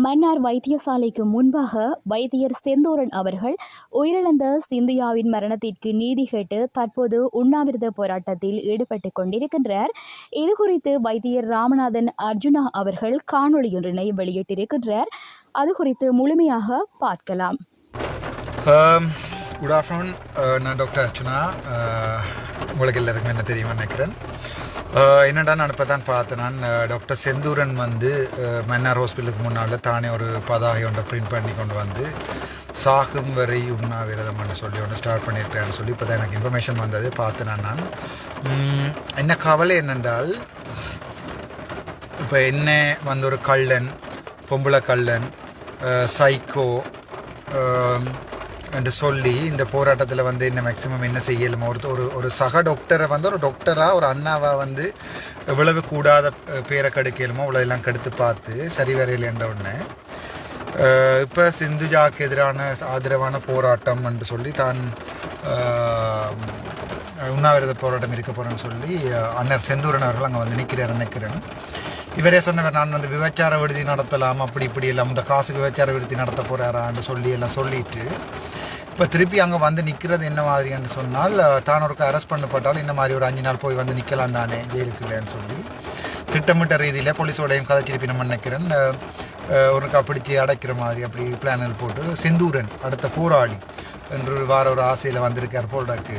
மன்னார் வைத்தியசாலைக்கு முன்பாக வைத்தியர் செந்தோரன் அவர்கள் உயிரிழந்த சிந்தியாவின் மரணத்திற்கு நீதி கேட்டு தற்போது உண்ணாவிரத போராட்டத்தில் ஈடுபட்டுக் கொண்டிருக்கின்றார். இதுகுறித்து வைத்தியர் ராமநாதன் அர்ஜுனா அவர்கள் காணொளியொன்றினை வெளியிட்டிருக்கின்றார். அது குறித்து முழுமையாக பார்க்கலாம். Um, குட் ஆஃப்டர்நூன் uh, நான் டாக்டர் அர்ச்சுனா uh, உங்களுக்கு எல்லாருக்குமே என்ன தெரியுமா நினைக்கிறேன்? என்னடா நான் இப்போ தான் பார்த்தேன் நான் டாக்டர் செந்தூரன் வந்து மன்னார் ஹாஸ்பிட்டலுக்கு முன்னால் தானே ஒரு பதாகை ஒன்றை பிரிண்ட் பண்ணி கொண்டு வந்து சாகும் வரை உண்ணாவிரதம் பண்ண சொல்லி ஒன்று ஸ்டார்ட் பண்ணியிருக்கிறேன்னு சொல்லி இப்போ தான் எனக்கு இன்ஃபர்மேஷன் வந்தது. பார்த்தேன் நான். என்ன கவலை என்னென்றால் இப்போ என்ன வந்து ஒரு கள்ளன் பொம்பளை கள்ளன் சைக்கோ என்று சொல்லி இந்த போராட்டத்தில் வந்து என்ன மேக்ஸிமம் என்ன செய்யலுமோ ஒரு ஒரு ஒரு சக டாக்டரை வந்து ஒரு டாக்டராக ஒரு அண்ணாவாக வந்து எவ்வளவு கூடாத பேரை கெடுக்கலுமோ அவ்வளோ எல்லாம் கெடுத்து பார்த்து சரி வரையிலேன்ற உடனே இப்போ சிந்துஜாக்கு எதிரான ஆதரவான போராட்டம் என்று சொல்லி தான் உண்ணாவிரத போராட்டம் இருக்க போகிறேன்னு சொல்லி அண்ணர் செந்தூரன் அவர்கள் அங்கே வந்து நிற்கிறார் நினைக்கிறேன். இவரே சொன்னவர் நான் வந்து விபச்சார விடுதி நடத்தலாம் அப்படி இப்படி எல்லாம் இந்த காசுக்கு விபச்சார விடுதி நடத்த போகிறாரான்னு சொல்லி எல்லாம் சொல்லிட்டு இப்போ திருப்பி அங்கே வந்து நிற்கிறது என்ன மாதிரின்னு சொன்னால் அஹ், தான் ஒருக்க அரெஸ்ட் பண்ணப்பட்டால் இந்த மாதிரி ஒரு அஞ்சு நாள் போய் வந்து நிற்கலாம் தானே ஜெயிலுக்குள்ளேன்னு சொல்லி. திட்டமிட்ட ரீதியில் போலீஸோடையும் கதை திருப்பி நம்ம நினைக்கிறேன் ஒருக்கா பிடிச்சி அடைக்கிற மாதிரி அப்படி பிளான்கள் போட்டு செந்தூரன் அடுத்த போராளி என்று வார ஒரு ஆசையில் வந்திருக்கார் போல்டாக்கு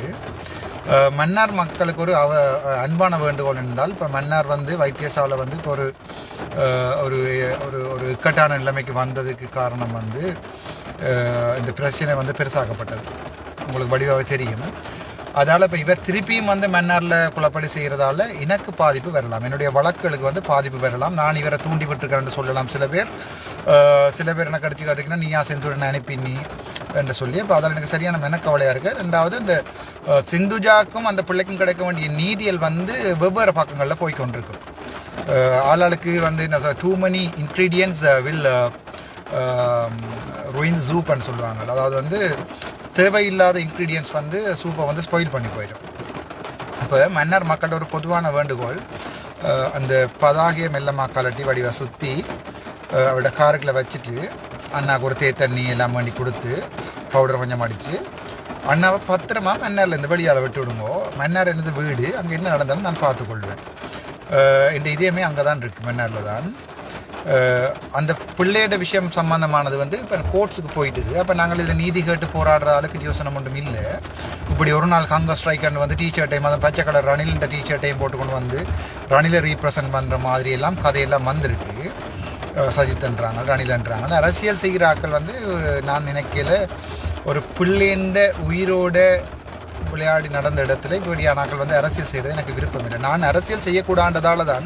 மன்னார் மக்களுக்கு ஒரு அவ அன்பான வேண்டுகோள் என்றால் இப்போ மன்னார் வந்து வைத்தியசாலை வந்து இப்போ ஒரு ஒரு ஒரு ஒரு இக்கட்டான நிலைமைக்கு வந்ததுக்கு காரணம் வந்து இந்த பிரச்சனை வந்து பெருசாக்கப்பட்டது. உங்களுக்கு வடிவாக தெரியும். அதால் இப்போ இவர் திருப்பியும் வந்து மன்னாரில் குழப்படி செய்கிறதால எனக்கு பாதிப்பு வரலாம். என்னுடைய வழக்குகளுக்கு வந்து பாதிப்பு வரலாம். நான் இவரை தூண்டி விட்டுருக்கேன்னு சொல்லலாம். சில பேர் சில பேர் என்ன கடிச்சு காட்டிங்கன்னா நீயா செந்தூரன் அனுப்பி நீ என்று சொல்லி அப்போ அதில் எனக்கு சரியான மெனக்கவலையாக இருக்குது ரெண்டாவது இந்த சிந்துஜாக்கும் அந்த பிள்ளைக்கும் கிடைக்க வேண்டிய நீதியல் வந்து வெவ்வேறு பக்கங்களில் போய் கொண்டிருக்கும் ஆளாளுக்கு வந்து என்ன too many ingredients will ruin சூப்னு சொல்லுவாங்க. அதாவது வந்து தேவையில்லாத இன்க்ரீடியன்ஸ் வந்து சூப்பை வந்து ஸ்பாயில் பண்ணி போயிடும். இப்போ மன்னர் மக்களோட ஒரு பொதுவான வேண்டுகோள் அந்த பதாகிய மெல்லமா கலட்டி வடிவை சுற்றி அவரோட காருக்குள்ளே வச்சுட்டு அண்ணாக்கு ஒரு தண்ணி எல்லாம் வேண்டி கொடுத்து பவுடர் கொஞ்சம் அடித்து அண்ணாவை பத்திரமா மன்னார்லேருந்து வெளியால் விட்டு விடுங்கோ. மன்னார் எனது வீடு. அங்கே என்ன நடந்தாலும் நான் பார்த்துக்கொள்வேன். என் இந்த இதயமே அங்கே தான் இருக்குது மன்னாரில் தான். அந்த பிள்ளையோட விஷயம் சம்பந்தமானது வந்து இப்போ கோர்ட்ஸுக்கு போயிட்டுது. அப்போ நாங்கள் இதில் நீதி கேட்டு போராடுற அளவுக்கு யோசனை ஒன்றும் இல்லை. இப்படி ஒரு நாள் காங்கிரஸ் ஸ்ட்ரைக்கர்னு வந்து டிஷர்ட்டையும் அந்த பச்சை கலர் ரணிலின்ற டிஷர்ட்டையும் போட்டுக்கொண்டு வந்து ரணிலை ரீப்ரசன்ட் பண்ணுற மாதிரி எல்லாம் கதையெல்லாம் வந்திருக்கு. சஜித்ன்றாங்க ரணிலன்றாங்க அரசியல் செய்கிற ஆட்கள் வந்து நான் நினைக்கல. ஒரு பிள்ளைன்ற உயிரோட விளையாடி நடந்த இடத்துல இப்படியான ஆட்கள் வந்து அரசியல் செய்கிறது எனக்கு விருப்பம் இல்லை நான் அரசியல் செய்யக்கூடாததால தான்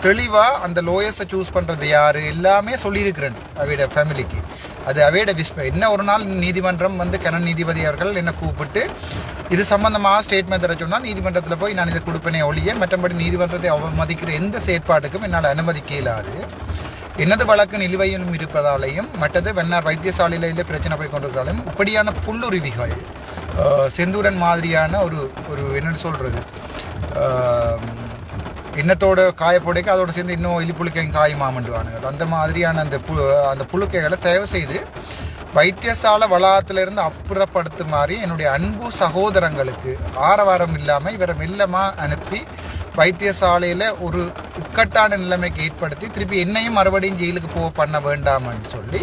தெளிவாக அந்த லோயர்ஸை சூஸ் பண்ணுறது யார் எல்லாமே சொல்லியிருக்கிறேன் அவையோட ஃபேமிலிக்கு அது அவையோட விஸ்ப என்ன ஒரு நாள் நீதிமன்றம் வந்து கனன் நீதிபதி அவர்கள் என்னை கூப்பிட்டு இது சம்பந்தமாக ஸ்டேட்மெண்ட் தர சொன்னால் நீதிமன்றத்தில் போய் நான் இதை கொடுப்பேனே ஒழிய மற்றபடி நீதிமன்றத்தை அவமதிக்கிற எந்த செயற்பாட்டுக்கும் என்னால் அனுமதிக்க இயலாது எனது வழக்கு நிலுவையிலும் இருப்பதாலேயும் மற்றது வெண்ணார் வைத்தியசாலையில் பிரச்சனை போய் கொண்டிருக்கிறாலும் இப்படியான புல்லுருவிகள் செந்தூரன் மாதிரியான ஒரு ஒரு என்னன்னு சொல்கிறது இன்னத்தோட காயப்போடைக்கு அதோட சேர்ந்து இன்னும் எலிப்புழுக்கையும் காயுமாமண்டுவானுங்க அந்த மாதிரியான அந்த பு அந்த புழுக்கைகளை தயவு செய்து வைத்தியசாலை வளாகத்திலிருந்து அப்புறப்படுத்துமாறு என்னுடைய அன்பு சகோதரங்களுக்கு ஆரவாரம் இல்லாமல் இவரை மெல்லமாக அனுப்பி வைத்தியசாலையில் ஒரு இக்கட்டான நிலைமைக்கு ஏற்படுத்தி திருப்பி என்னையும் மறுபடியும் ஜெயிலுக்கு போக பண்ண வேண்டாம்னு சொல்லி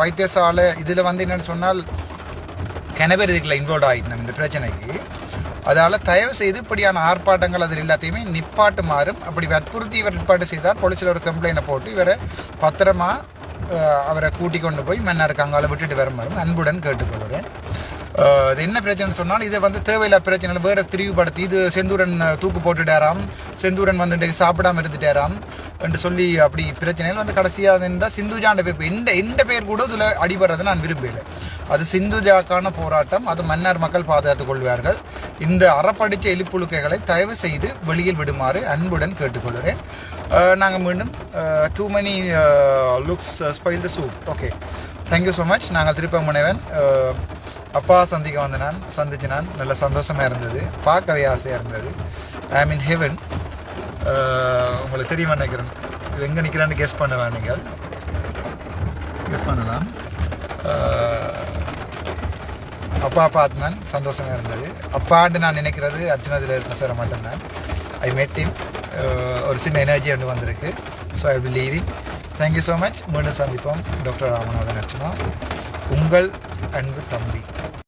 வைத்தியசாலை இதில் வந்து என்னென்னு சொன்னால் கிணவர் இதுக்குள்ள இன்வால்வ் ஆகிட்டோம் இந்த பிரச்சனைக்கு. அதால் தயவு செய்து இப்படியான ஆர்ப்பாட்டங்கள் அதில் எல்லாத்தையுமே நிப்பாட்டு மாறும் அப்படி வற்புறுத்தி இவர் நிற்பாட்டு செய்தால் போலீஸில் ஒரு கம்ப்ளைண்ட்டை போட்டு இவரை பத்திரமா அவரை கூட்டிக் கொண்டு போய் மன்னர் அங்கால விட்டுட்டு வருமாறும் அன்புடன் கேட்டுக்கொள்கிறேன். இது என்ன பிரச்சனை சொன்னால் இதை வந்து தேவையில்லா பிரச்சனை வேற திரிவுபடுத்தி இது செந்தூரன் தூக்கு போட்டுட்டாராம். செந்தூரன் வந்து இன்றைக்கு சாப்பிடாம இருந்துட்டாராம் என்று சொல்லி அப்படி பிரச்சனைகள் வந்து கடைசியாக இருந்தால் சிந்துஜாண்ட பேர் எந்த எந்த பேர் கூட இதில் அடிபடுறதை நான் விரும்பலை அது சிந்துஜாக்கான போராட்டம் அது மன்னர் மக்கள் பாதுகாத்துக் கொள்வார்கள். இந்த அறப்படித்த எலிப்புழுக்கைகளை தயவு செய்து வெளியில் விடுமாறு அன்புடன் கேட்டுக்கொள்கிறேன். நாங்கள் மீண்டும் too many looks spoil the soup okay thank you so much நாங்கள் திருப்ப முனைவன். அப்பாவை அப்பா சந்திக்க வந்த நான் சந்திச்சு நான் நல்ல சந்தோஷமாக இருந்தது. பார்க்கவே ஆசையாக இருந்தது. ஐ மீன் ஹெவன் உங்களுக்கு தெரியுமா நினைக்கிறேன் இது எங்கே நிற்கிறான்னு கெஸ் பண்ணலாம் நீங்கள். கெஸ் பண்ணலாம். அப்பா அப்பா பார்த்தான் சந்தோஷமாக இருந்தது. அப்பாண்டு நான் நினைக்கிறது அர்ஜுனத்தில் இருக்க சார் மட்டும்தான் ஐ மெட் இம் ஒரு சின்ன எனர்ஜி ஒன்று வந்திருக்கு. So I will leaving thank you so much மீண்டும் சந்திப்போம். டாக்டர் ராமநாதன் அர்ச்சனா உங்கள் அன்பு தம்பி.